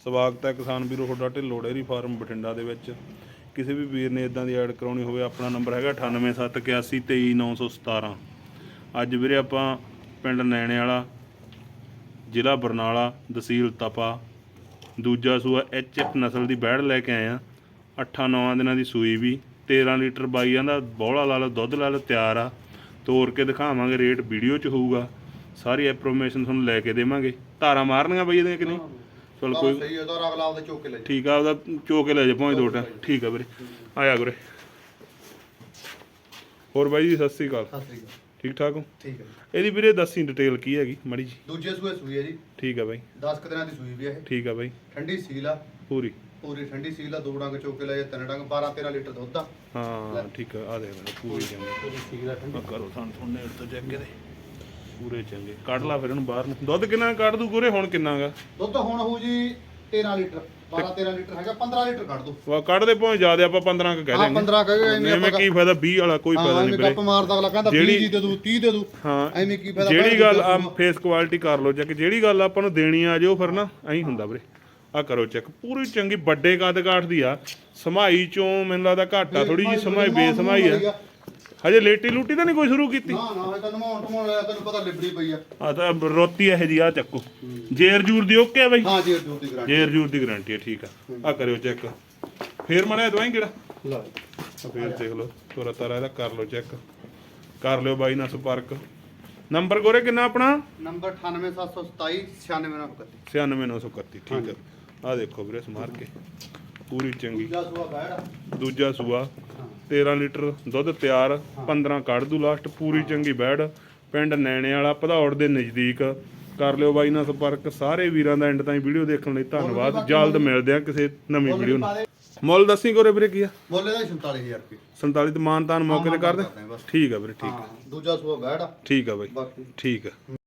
ਸਵਾਗਤ ਹੈ ਕਿਸਾਨ ਵੀਰੋ, ਤੁਹਾਡਾ ਢਿੱਲੋਂ ਡੇਅਰੀ ਫਾਰਮ ਬਠਿੰਡਾ ਦੇ ਵਿੱਚ। ਕਿਸੇ ਵੀ ਵੀਰ ਨੇ ਇਦਾਂ ਦੀ ਐਡ ਕਰਾਉਣੀ ਹੋਵੇ, ਆਪਣਾ ਨੰਬਰ ਹੈਗਾ 9871823917 ਅੱਜ ਵੀਰੇ ਆਪਾਂ ਪਿੰਡ ਨੈਣੇ ਵਾਲਾ ਜ਼ਿਲ੍ਹਾ ਬਰਨਾਲਾ, ਤਹਿਸੀਲ ਤਪਾ, ਦੂਜਾ ਸੂਆ ਐਚਐਫ ਨਸਲ ਦੀ ਬੈੜ ਲੈ ਕੇ ਆਏ ਆ 8-9 ਦਿਨਾਂ ਦੀ ਸੂਈ ਵੀ 13 ਲੀਟਰ ਬਾਈਆਂ ਦਾ ਬੋਲਾ ਲਾ ਲਓ, ਦੁੱਧ ਲਾ ਲਓ, ਤਿਆਰ ਆ। ਤੋੜ ਕੇ ਦਿਖਾਵਾਂਗੇ, ਰੇਟ ਵੀਡੀਓ 'ਚ ਹੋਊਗਾ। ਸਾਰੀ ਇਨਫੋਰਮੇਸ਼ਨ ਤੁਹਾਨੂੰ ਲੈ ਕੇ ਦੇਵਾਂਗੇ। ਧਾਰਾਂ ਮਾਰਨੀਆਂ ਬਈ ਇਹਦੀਆਂ ਕਿ ਨਹੀਂ? ਚਲ ਕੋਈ ਸਹੀ ਉਹਦਾ ਅਗਲਾ ਆਪਦੇ ਚੋਕੇ ਲੈ ਠੀਕ ਆ ਉਹਦਾ ਚੋ ਕੇ ਲੈ ਜਾ ਭਾਵੇਂ ਦੋ ਟਾਂ। ਠੀਕ ਆ ਵੀਰੇ। ਆਇਆ ਵੀਰੇ ਹੋਰ ਬਾਈ ਜੀ ਸਤਿ ਸ੍ਰੀ ਅਕਾਲ। ਸਤਿ ਸ੍ਰੀ ਅਕਾਲ। ਠੀਕ ਠਾਕ ਹੋ? ਠੀਕ ਹੈ ਜੀ। ਇਹਦੀ ਵੀਰੇ ਦੱਸੀ ਡਿਟੇਲ ਕੀ ਹੈਗੀ ਮੜੀ ਜੀ। ਦੂਜੇ ਸੂਏ ਸੂਈ ਹੈ ਜੀ। ਠੀਕ ਆ ਬਾਈ। 10 ਕੁ ਦਿਨਾਂ ਦੀ ਸੂਈ ਵੀ ਹੈ ਇਹ। ਠੀਕ ਆ ਬਾਈ। ਠੰਡੀ ਸੀਲ ਆ। ਪੂਰੀ। ਪੂਰੀ ਠੰਡੀ ਸੀਲ ਆ ਦੋ ਡੰਗ ਚੋਕੇ ਲੈ ਜਾ ਤਿੰਨ ਡੰਗ 12 13 ਲੀਟਰ ਦੁੱਧ ਆ। ਹਾਂ ਠੀਕ ਆ ਆ ਦੇਖ ਲੈ ਪੂਰੀ ਪੂਰੀ ਸੀਲ ਆ ਕਰੋ ਸਾਨੂੰ ਸੁਣਨੇ ਤੋਂ ਚੈੱਕ ਦੇ ਪੂਰੇ ਚੰਗੇ। ਕੱਢ ਲਾ ਫਿਰ ਇਹਨੂੰ ਬਾਹਰ ਨੂੰ। ਦੁੱਧ ਕਿੰਨਾ ਕੱਢ ਦੂ ਗੁਰੇ? ਹੁਣ ਕਿੰਨਾਗਾ ਦੁੱਧ ਹੁਣ ਹੋਊ ਜੀ 13 ਲੀਟਰ। 12 13 ਲੀਟਰ ਹੈਗਾ 15 ਲੀਟਰ ਕੱਢ ਦੋ। ਵਾ ਕੱਢ ਦੇ ਭਾਵੇਂ ਜ਼ਿਆਦਾ ਆਪਾਂ 15 ਕ ਕਹਿ ਹਾਂ ਦਿੰਦੇ। 15 ਕਹੇ ਐਵੇਂ ਐਵੇਂ ਕੀ ਫਾਇਦਾ? 20 ਵਾਲਾ ਕੋਈ ਫਾਇਦਾ ਹਾਂ ਨਹੀਂ ਵੀਰੇ। ਗੱਪ ਮਾਰਦਾ ਅਗਲਾ ਕਹਿੰਦਾ 20 ਜਿਹੜੀ- ਦੀ ਦੇ ਦੂ 30 ਦੇ ਦੂ। ਹਾਂ ਐਵੇਂ ਕੀ ਫਾਇਦਾ? ਜਿਹੜੀ ਗੱਲ ਆ ਫੇਸ ਕੁਆਲਿਟੀ ਕਰ ਲਓ ਚੈੱਕ ਜਿਹੜੀ ਗੱਲ ਆਪਾਂ ਨੂੰ ਦੇਣੀ ਆ ਜੋ ਫਿਰ ਨਾ। ਐਂ ਹੁੰਦਾ ਵੀਰੇ। ਆ ਕਰੋ ਚੈੱਕ ਪੂਰੀ ਚੰਗੀ ਵੱਡੇ ਕੱਦ ਕਾਠ ਦੀ ਆ। ਸਮਾਈ ਚੋਂ ਮੈਨੂੰ ਲੱਗਦਾ ਘੱਟ ਆ ਥੋੜੀ ਜੀ ਸਮਾਈ ਬੇਸਮਾਈ ਆ। ਹਜੇ ਲੇਟੀ ਲੂਟੀ ਤਾਂ ਨਹੀਂ ਕੋਈ ਸ਼ੁਰੂ ਕੀਤੀ? ਨਾ ਨਾ ਇਹ ਤਾਂ ਨਮਾਉਣ ਟਮਾਉਣ ਲਿਆ ਤੈਨੂੰ ਪਤਾ ਲਿਬੜੀ ਪਈ ਆ। ਆ ਤਾਂ ਰੋਤੀ ਇਹ ਜੀ ਆ ਚੱਕੋ। ਜੇਰ ਜੂਰ ਦੀ ਓਕੇ ਆ ਬਾਈ? ਹਾਂ ਜੀ ਜੂਰ ਦੀ ਗਾਰੰਟੀ ਜੇਰ ਜੂਰ ਦੀ ਗਾਰੰਟੀ ਹੈ ਠੀਕ ਆ। ਆ ਕਰਿਓ ਚੈੱਕ। ਫੇਰ ਮੜਿਆ ਦਵਾਈ ਕਿਹੜਾ? ਲਓ ਆ ਫੇਰ ਦੇਖ ਲਓ ਤੋਰਾ ਤਾਰਾ ਇਹਦਾ ਕਰ ਲਓ ਚੈੱਕ। ਕਰ ਲਿਓ ਬਾਈ ਨਾਲ ਸੰਪਰਕ। ਨੰਬਰ ਗੋਰੇ ਕਿੰਨਾ ਆਪਣਾ? ਨੰਬਰ 98727 96931 96931 ਠੀਕ ਆ। ਆ ਦੇਖੋ ਵੀਰੇ ਸਮਾਰ ਕੇ। ਪੂਰੀ ਚੰਗੀ। ਦੂਜਾ ਸੂਆ ਬੈੜ ਦੂਜਾ ਸੂਆ। 13 ਲੀਟਰ ਦੁੱਧ ਤਿਆਰ 15 ਕੱਢ ਦੂ ਲਾਸਟ ਪੂਰੀ ਚੰਗੀ ਬੈੜ ਪਿੰਡ ਨੈਣੇ ਵਾਲਾ ਭਦੌੜ ਦੇ ਨਜ਼ਦੀਕ। ਕਰ ਲਿਓ ਬਾਈ ਨਾਲ ਸੰਪਰਕ। ਸਾਰੇ ਵੀਰਾਂ ਦਾ ਐਂਡ ਤਾਈਂ ਵੀਡੀਓ ਦੇਖਣ ਲਈ ਧੰਨਵਾਦ। ਜਲਦ ਮਿਲਦੇ ਆ ਕਿਸੇ ਨਵੀਂ ਵੀਡੀਓ ਨਾਲ। ਮੁੱਲ ਦੱਸੀ ਕੋਰੇ ਵੀਰੇ ਕੀ ਆ? ਬੋਲੇ ਦਾ 47000 ਰੁਪਏ। 47 ਤੇ ਮਾਨਤਾਨ ਮੌਕੇ ਤੇ ਕਰ ਦੇ। ਆ ਠੀਕ ਆ ਵੀਰੇ ਠੀਕ ਹਾਂ ਦੂਜਾ ਸੂਆ ਬੈੜ ਆ ਠੀਕ ਆ ਬਾਈ। ਠੀਕ ਆ।